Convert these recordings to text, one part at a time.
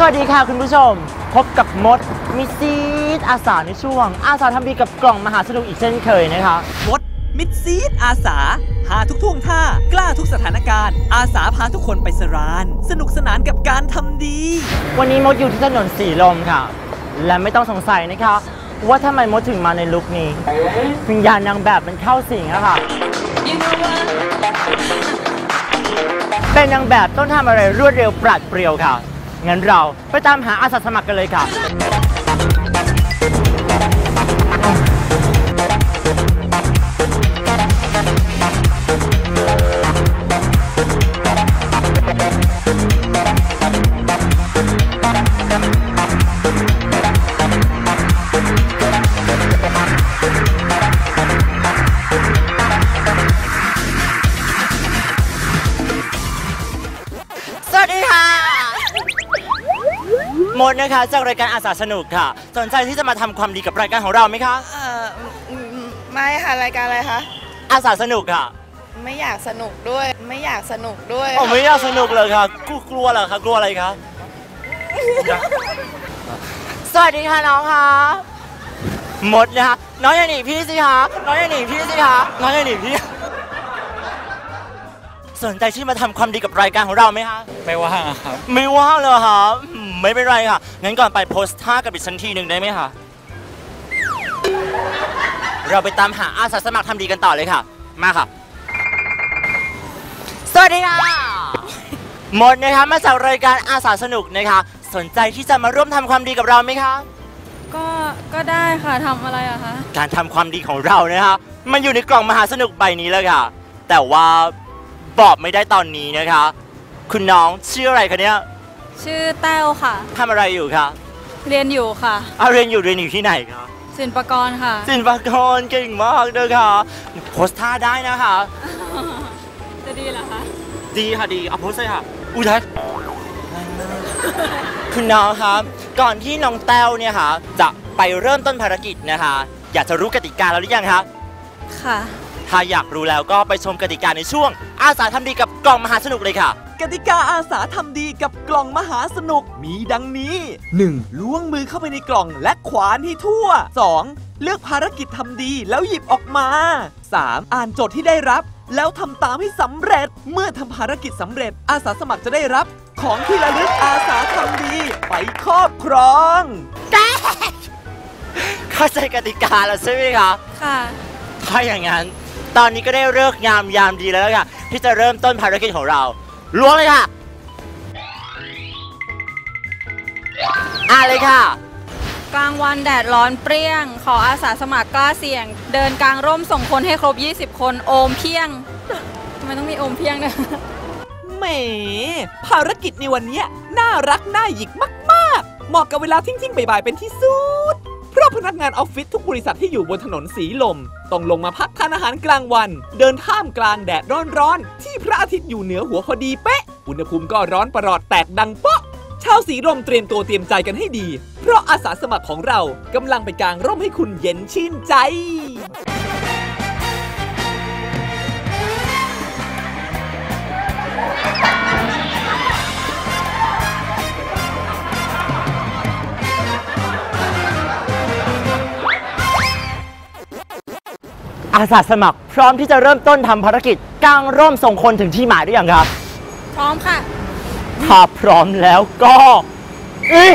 สวัสดีค่ะคุณผู้ชม พบกับมดมิสซีดอาสาในช่วง อาสาทำดีกับกล่องมหาสนุกอีกเช่นเคยนะคะมดมิดซีดอาสา หาทุกท่วงท่ากล้าทุกสถานการณ์ อาสาพาทุกคนไปสราน สนุกสนานกับการทำดี วันนี้มดอยู่ที่ถนนสีลมค่ะ และไม่ต้องสงสัยนะคะ ว่าทำไมมดถึงมาในลุคนี้วิญญาณนางแบบมันเข้าสิงอะค่ะ เป็นนางแบบต้องทำอะไรรวดเร็วปราดเปรียวค่ะ งั้นเราไปตามหาอาสาสมัครกันเลยค่ะ มดนะคะ จากรายการอาสาสนุกค่ะ สนใจที่จะมาทำความดีกับรายการของเราไหมคะ เอ่ออืมไม่ค่ะรายการอะไรคะอาสาสนุกค่ะไม่อยากสนุกด้วย ไม่อยากสนุกด้วยผมไม่อยากสนุกเลยค่ะกลัวกลัวเหรอคะกลัวอะไรคะสวัสดีค่ะน้องคะหมดนะคะน้องอย่าหนีพี่สิคะน้องอย่าหนีพี่สิคะน้องอย่าหนีพี่ สนใจที่มาทำความดีกับรายการของเราไหมคะ ไม่ว่างครับ ไม่ว่างเลยเหรอคะอืมไม่เป็นไรค่ะ งั้นก่อนไปโพสท่ากับดิฉันทีหนึ่งได้ไหมคะ เราไปตามหาอาสาสมัครทำดีกันต่อเลยค่ะ มาค่ะ สวัสดีค่ะหมดนะคะมาจากรายการอาสาสนุกนะคะ สนใจที่จะมาร่วมทำความดีกับเราไหมคะ ก็ก็ได้ค่ะทำอะไรอะคะการทำความดีของเรานะคะมันอยู่ในกล่องมหาสนุกใบนี้แล้วค่ะ แต่ว่า บอกไม่ได้ตอนนี้นะคะ คุณน้องชื่ออะไรคะเนี่ยชื่อแต้วค่ะ ทำอะไรอยู่คะเรียนอยู่ค่ะเอาเรียนอยู่เรียนอยู่ที่ไหนคะศิลปากรค่ะ สินปากรเก่งมากเลยค่ะโพสท่าได้นะคะ จะดีเหรอคะดีค่ะดีเอาโพสเลยค่ะอุ้ยได้คุณน้องครับ ก่อนที่น้องแต้วเนี่ยค่ะจะไปเริ่มต้นภารกิจนะคะ อยากจะรู้กติกาแล้วหรือยังคะค่ะ ถ้าอยากรู้แล้วก็ไปชมกติกาในช่วง อาสาทำดีกับกล่องมหาสนุกเลยค่ะ กติกาอาสาทำดีกับกล่องมหาสนุกมีดังนี้ 1. ล้วงมือเข้าไปในกล่องและขวานให้ทั่ว 2. เลือกภารกิจทำดีแล้วหยิบออกมา 3. อ่านโจทย์ที่ได้รับ แล้วทำตามให้สำเร็จ เมื่อทำภารกิจสำเร็จ อาสาสมัครจะได้รับ ของที่ระลึกอาสาทำดี ไปครอบครองเข้าใจกติกาแล้วใช่ไหมคะค่ะ ถ้าอย่างนั้น ตอนนี้ก็ได้เลิกษ์งามยามดีแล้วค่ะที่จะเริ่มต้นภารกิจของเราล้วงเลยค่ะอ่านเลยค่ะ กลางวันแดดร้อนเปรี้ยง ขออาสาสมัครกล้าเสี่ยง เดินกลางร่มส่งคนให้ครบ 20 คนโอมเพียงทำไมต้องมีโอมเพียงด้วยแหมภารกิจในวันเนี้ยน่ารักน่าหยิกมาก ๆ เหมาะกับเวลาทิ้งๆบ่ายๆเป็นที่สุด เพราะพนักงานออฟฟิศทุกบริษัทที่อยู่บนถนนสีลม ต้องลงมาพักทานอาหารกลางวัน เดินท่ามกลางแดดร้อนๆที่พระอาทิตย์อยู่เหนือหัวพอดีเป๊ะ อุณหภูมิก็ร้อนประหลอดแตกดังเปาะชาวสีลมเตรียมตัวเตรียมใจกันให้ดี เพราะอาสาสมัครของเรากำลังไปกางร่มให้คุณเย็นชื่นใจ อาสาสมัคร พร้อมที่จะเริ่มต้นทำภารกิจกางร่มส่งคนถึงที่หมายหรือยังครับ พร้อมค่ะ ถ้าพร้อมแล้วก็อี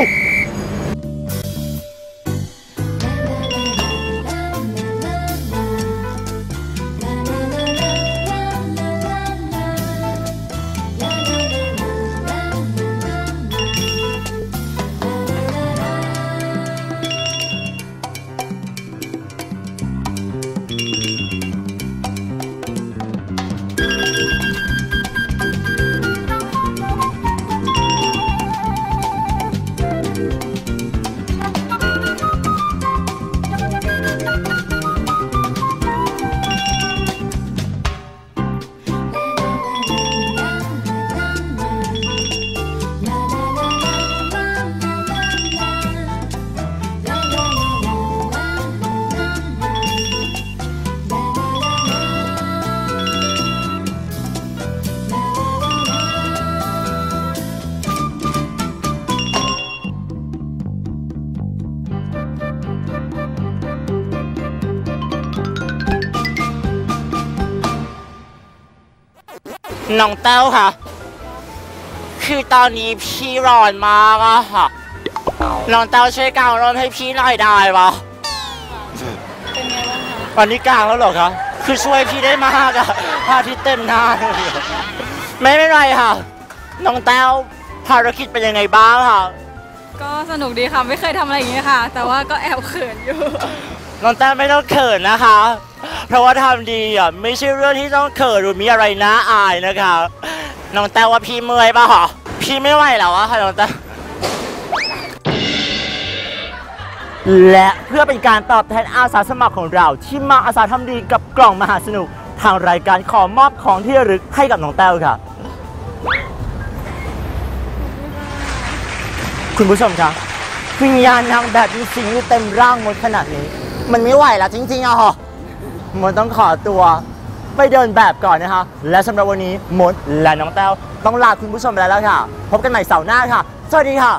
น้องแต้วค่ะ คือตอนนี้พี่ร้อนมากอะค่ะ น้องแต้วช่วยกางร่มให้พี่หน่อยได้ปะเป็นไงบ้างคะตอนนี้กลางแล้วเหรอคะ คือช่วยพี่ได้มากอะพระอาทิตย์เต็มหน้าเลยไม่เป็นไรค่ะ น้องแต้วภารกิจเป็นยังไงบ้างค่ะ ก็สนุกดีค่ะ ไม่เคยทำอะไรอย่างนี้ค่ะ แต่ว่าก็แอบเขินอยู่ น้องแต้วไม่ต้องเขินนะคะ เพราะว่าทำดีอะไม่ใช่เรื่องที่ต้องเขินหรือมีอะไรน่าอายนะคะน้องแต้วว่าพี่เมื่อยป่ะหรอพี่ไม่ไหวแล้วอะค่ะน้องแต้วและเพื่อเป็นการตอบแทนอาสาสมัครของเรา ที่มาอาสาทำดีกับกล่องมหาสนุก ทางรายการขอมอบของที่ระลึกให้กับน้องแต้วค่ะคุณผู้ชมครับวิญญาณนางแบบมีสิงอยู่เต็มร่างมดขนาดนี้ มันไม่ไหวแล้วจริงๆอะหรอ มดต้องขอตัว ไปเดินแบบก่อนนะคะ และสำหรับวันนี้มดและน้องแต้วต้องลาคุณผู้ชมไปแล้วค่ะ พบกันใหม่เสาร์หน้าค่ะ สวัสดีค่ะ